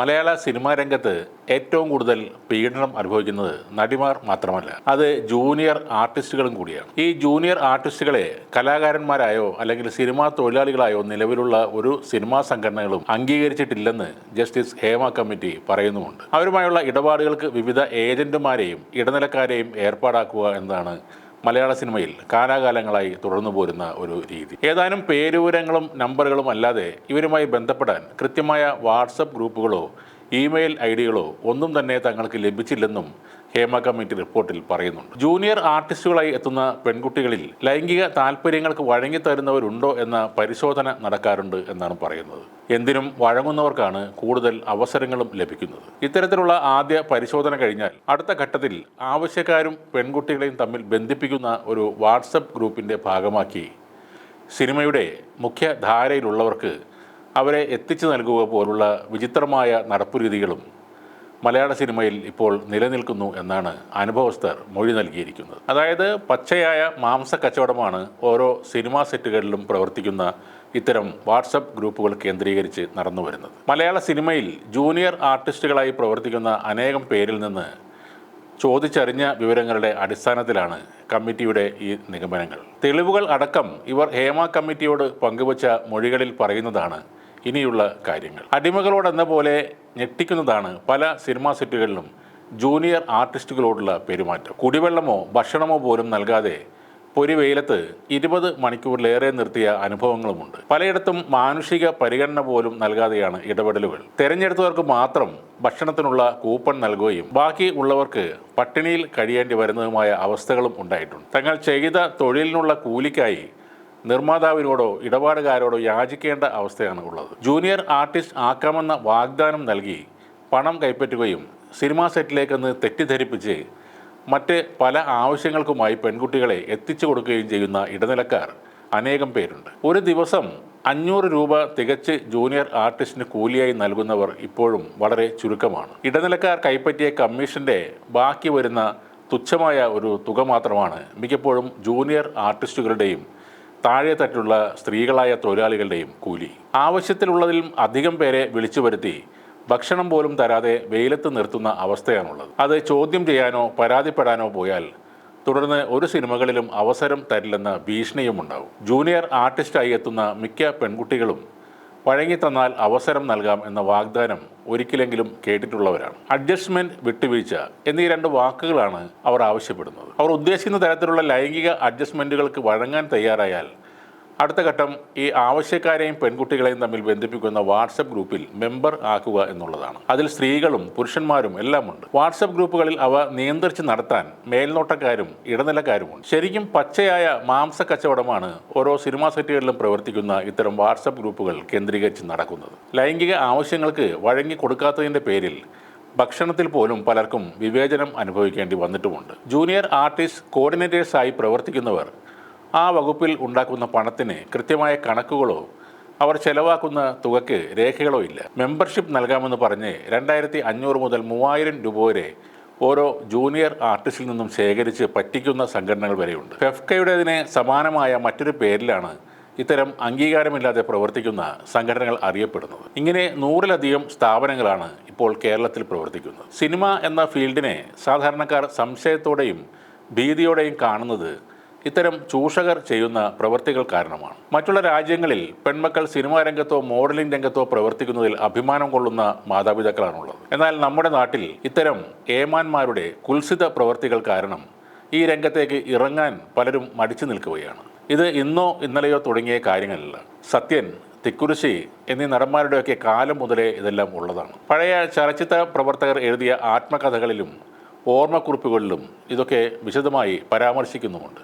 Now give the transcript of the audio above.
മലയാള cinema രംഗത്ത് ഏറ്റവും കൂടുതൽ പീഡനം അനുഭവിക്കുന്നത് നടിമാർ മാത്രമല്ല അത് ജൂനിയർ ആർട്ടിസ്റ്റുകളും കൂടിയാണ്. ഈ ജൂനിയർ ആർട്ടിസ്റ്റുകളെ കലാകാരന്മാരായോ അല്ലെങ്കിൽ സിനിമാ തൊഴിലാളികളായോ നിലവിലുള്ള ഒരു സിനിമാ സംഘടനകളും അംഗീകരിച്ചിട്ടില്ലെന്ന് ജസ്റ്റിസ് ഹേമ കമ്മിറ്റി പറയുന്നുമുണ്ട്. അവരുമായുള്ള ഇടപാടുകൾക്ക് വിവിധ ഏജന്റുമാരെയും ഇടനിലക്കാരെയും ഏർപ്പാടാക്കുക എന്നതാണ് മലയാള സിനിമയിൽ കാലാകാലങ്ങളായി തുടർന്നു പോരുന്ന ഒരു രീതി. ഏതാനും പേരുവിവരങ്ങളും നമ്പറുകളും അല്ലാതെ ഇവരുമായി ബന്ധപ്പെടാൻ കൃത്യമായ വാട്സപ്പ് ഗ്രൂപ്പുകളോ ഇമെയിൽ ഐ ഡികളോ ഒന്നും തന്നെ തങ്ങൾക്ക് ലഭിച്ചില്ലെന്നും ഹേമ കമ്മിറ്റി റിപ്പോർട്ടിൽ പറയുന്നുണ്ട്. ജൂനിയർ ആർട്ടിസ്റ്റുകളായി എത്തുന്ന പെൺകുട്ടികളിൽ ലൈംഗിക താല്പര്യങ്ങൾക്ക് വഴങ്ങിത്തരുന്നവരുണ്ടോ എന്ന പരിശോധന നടക്കാറുണ്ട് എന്നാണ് പറയുന്നത്. എന്തിനും വഴങ്ങുന്നവർക്കാണ് കൂടുതൽ അവസരങ്ങളും ലഭിക്കുന്നത്. ഇത്തരത്തിലുള്ള ആദ്യ പരിശോധന കഴിഞ്ഞാൽ അടുത്ത ഘട്ടത്തിൽ ആവശ്യക്കാരും പെൺകുട്ടികളെയും തമ്മിൽ ബന്ധിപ്പിക്കുന്ന ഒരു വാട്സപ്പ് ഗ്രൂപ്പിന്റെ ഭാഗമാക്കി സിനിമയുടെ മുഖ്യധാരയിലുള്ളവർക്ക് അവരെ എത്തിച്ചു നൽകുക പോലുള്ള വിചിത്രമായ നടപ്പുരീതികളും മലയാള സിനിമയിൽ ഇപ്പോൾ നിലനിൽക്കുന്നു എന്നാണ് അനുഭവസ്ഥർ മൊഴി നൽകിയിരിക്കുന്നത്. അതായത് പച്ചയായ മാംസ കച്ചവടമാണ് ഓരോ സിനിമാ സെറ്റുകളിലും പ്രവർത്തിക്കുന്ന ഇത്തരം വാട്സപ്പ് ഗ്രൂപ്പുകൾ കേന്ദ്രീകരിച്ച് നടന്നു വരുന്നത്. മലയാള സിനിമയിൽ ജൂനിയർ ആർട്ടിസ്റ്റുകളായി പ്രവർത്തിക്കുന്ന അനേകം പേരിൽ നിന്ന് ചോദിച്ചറിഞ്ഞ വിവരങ്ങളുടെ അടിസ്ഥാനത്തിലാണ് കമ്മിറ്റിയുടെ ഈ നിഗമനങ്ങൾ. തെളിവുകൾ അടക്കം ഇവർ ഹേമ കമ്മിറ്റിയോട് പങ്കുവച്ച മൊഴികളിൽ പറയുന്നതാണ് ഇനിയുള്ള കാര്യങ്ങൾ. അടിമകളോടെന്ന പോലെ ഞെട്ടിക്കുന്നതാണ് പല സിനിമാ സെറ്റുകളിലും ജൂനിയർ ആർട്ടിസ്റ്റുകളോടുള്ള പെരുമാറ്റം. കുടിവെള്ളമോ ഭക്ഷണമോ പോലും നൽകാതെ പൊരി വെയിലത്ത് ഇരുപത് മണിക്കൂറിലേറെ നിർത്തിയ അനുഭവങ്ങളുമുണ്ട്. പലയിടത്തും മാനുഷിക പരിഗണന പോലും നൽകാതെയാണ് ഇടപെടലുകൾ. തെരഞ്ഞെടുത്തവർക്ക് മാത്രം ഭക്ഷണത്തിനുള്ള കൂപ്പൺ നൽകുകയും ബാക്കി ഉള്ളവർക്ക് പട്ടിണിയിൽ കഴിയേണ്ടി വരുന്നതുമായ അവസ്ഥകളും ഉണ്ടായിട്ടുണ്ട്. തങ്ങൾ ചെയ്ത തൊഴിലിനുള്ള കൂലിക്കായി നിർമ്മാതാവിനോടോ ഇടപാടുകാരോടോ യാചിക്കേണ്ട അവസ്ഥയാണ് ഉള്ളത് ജൂനിയർ ആർട്ടിസ്റ്റ് ആക്കാമെന്ന വാഗ്ദാനം നൽകി പണം കൈപ്പറ്റുകയും സിനിമാ സെറ്റിലേക്കെന്ന് തെറ്റിദ്ധരിപ്പിച്ച് മറ്റ് പല ആവശ്യങ്ങൾക്കുമായി പെൺകുട്ടികളെ എത്തിച്ചു കൊടുക്കുകയും ചെയ്യുന്ന ഇടനിലക്കാർ അനേകം പേരുണ്ട്. ഒരു ദിവസം അഞ്ഞൂറ് രൂപ തികച്ച് ജൂനിയർ ആർട്ടിസ്റ്റിന് കൂലിയായി നൽകുന്നവർ ഇപ്പോഴും വളരെ ചുരുക്കമാണ്. ഇടനിലക്കാർ കൈപ്പറ്റിയ കമ്മീഷന്റെ ബാക്കി വരുന്ന തുച്ഛമായ ഒരു തുക മാത്രമാണ് മിക്കപ്പോഴും ജൂനിയർ ആർട്ടിസ്റ്റുകളുടെയും താഴെ തട്ടിലുള്ള സ്ത്രീകളായ തൊഴിലാളികളുടെയും കൂലി. ആവശ്യത്തിലുള്ളതിലും അധികം പേരെ വിളിച്ചു വരുത്തി ഭക്ഷണം പോലും തരാതെ വെയിലത്ത് നിർത്തുന്ന അവസ്ഥയാണുള്ളത്. അത് ചോദ്യം ചെയ്യാനോ പരാതിപ്പെടാനോ പോയാൽ തുടർന്ന് ഒരു സിനിമകളിലും അവസരം തരില്ലെന്ന ഭീഷണിയും ഉണ്ടാവും ജൂനിയർ ആർട്ടിസ്റ്റായി എത്തുന്ന മിക്ക പെൺകുട്ടികളും വഴങ്ങിത്തന്നാൽ അവസരം നൽകാം എന്ന വാഗ്ദാനം ഒരിക്കലെങ്കിലും കേട്ടിട്ടുള്ളവരാണ്. അഡ്ജസ്റ്റ്മെന്റ് വിട്ടുവീഴ്ച എന്നീ രണ്ട് വാക്കുകളാണ് അവർ ആവശ്യപ്പെടുന്നത്. അവർ ഉദ്ദേശിക്കുന്ന തരത്തിലുള്ള ലൈംഗിക അഡ്ജസ്റ്റ്മെന്റുകൾക്ക് വഴങ്ങാൻ തയ്യാറായാൽ അടുത്ത ഘട്ടം ഈ ആവശ്യക്കാരെയും പെൺകുട്ടികളെയും തമ്മിൽ ബന്ധിപ്പിക്കുന്ന വാട്സപ്പ് ഗ്രൂപ്പിൽ മെമ്പർ ആക്കുക എന്നുള്ളതാണ്. അതിൽ സ്ത്രീകളും പുരുഷന്മാരും എല്ലാം ഉണ്ട് വാട്സപ്പ് ഗ്രൂപ്പുകളിൽ അവ നിയന്ത്രിച്ച് നടത്താൻ മേൽനോട്ടക്കാരും ഇടനിലക്കാരുമുണ്ട്. ശരിക്കും പച്ചയായ മാംസ കച്ചവടമാണ് ഓരോ സിനിമാ സെറ്റുകളിലും പ്രവർത്തിക്കുന്ന ഇത്തരം വാട്സപ്പ് ഗ്രൂപ്പുകൾ കേന്ദ്രീകരിച്ച് നടക്കുന്നത്. ലൈംഗിക ആവശ്യങ്ങൾക്ക് വഴങ്ങി കൊടുക്കാത്തതിന്റെ പേരിൽ ഭക്ഷണത്തിൽ പോലും പലർക്കും വിവേചനം അനുഭവിക്കേണ്ടി വന്നിട്ടുമുണ്ട്. ജൂനിയർ ആർട്ടിസ്റ്റ് കോർഡിനേറ്റേഴ്സായി പ്രവർത്തിക്കുന്നവർ ആ വകുപ്പിൽ ഉണ്ടാക്കുന്ന പണത്തിന് കൃത്യമായ കണക്കുകളോ അവർ ചെലവാക്കുന്ന തുകയ്ക്ക് രേഖകളോ ഇല്ല. മെമ്പർഷിപ്പ് നൽകാമെന്ന് പറഞ്ഞ് രണ്ടായിരത്തി അഞ്ഞൂറ് മുതൽ മൂവായിരം രൂപ വരെ ഓരോ ജൂനിയർ ആർട്ടിസ്റ്റിൽ നിന്നും ശേഖരിച്ച് പറ്റിക്കുന്ന സംഘടനകൾ വരെയുണ്ട്. ഫെഫ്കയുടേതിന് സമാനമായ മറ്റൊരു പേരിലാണ് ഇത്തരം അംഗീകാരമില്ലാതെ പ്രവർത്തിക്കുന്ന സംഘടനകൾ അറിയപ്പെടുന്നത്. ഇങ്ങനെ നൂറിലധികം സ്ഥാപനങ്ങളാണ് ഇപ്പോൾ കേരളത്തിൽ പ്രവർത്തിക്കുന്നത്. സിനിമ എന്ന ഫീൽഡിനെ സാധാരണക്കാർ സംശയത്തോടെയും ഭീതിയോടെയും കാണുന്നത് ഇത്തരം ചൂഷകർ ചെയ്യുന്ന പ്രവൃത്തികൾ കാരണമാണ്. മറ്റുള്ള രാജ്യങ്ങളിൽ പെൺമക്കൾ സിനിമാ രംഗത്തോ മോഡലിംഗ് രംഗത്തോ പ്രവർത്തിക്കുന്നതിൽ അഭിമാനം കൊള്ളുന്ന മാതാപിതാക്കളാണുള്ളത്. എന്നാൽ നമ്മുടെ നാട്ടിൽ ഇത്തരം ഏമാന്മാരുടെ കുൽസിത പ്രവൃത്തികൾ കാരണം ഈ രംഗത്തേക്ക് ഇറങ്ങാൻ പലരും മടിച്ചു നിൽക്കുകയാണ്. ഇത് ഇന്നോ ഇന്നലെയോ തുടങ്ങിയ കാര്യങ്ങളല്ല. സത്യൻ തിക്കുരിശി എന്നീ നടന്മാരുടെയൊക്കെ കാലം മുതലേ ഇതെല്ലാം ഉള്ളതാണ്. പഴയ ചലച്ചിത്ര പ്രവർത്തകർ എഴുതിയ ആത്മകഥകളിലും ഓർമ്മക്കുറിപ്പുകളിലും ഇതൊക്കെ വിശദമായി പരാമർശിക്കുന്നുമുണ്ട്.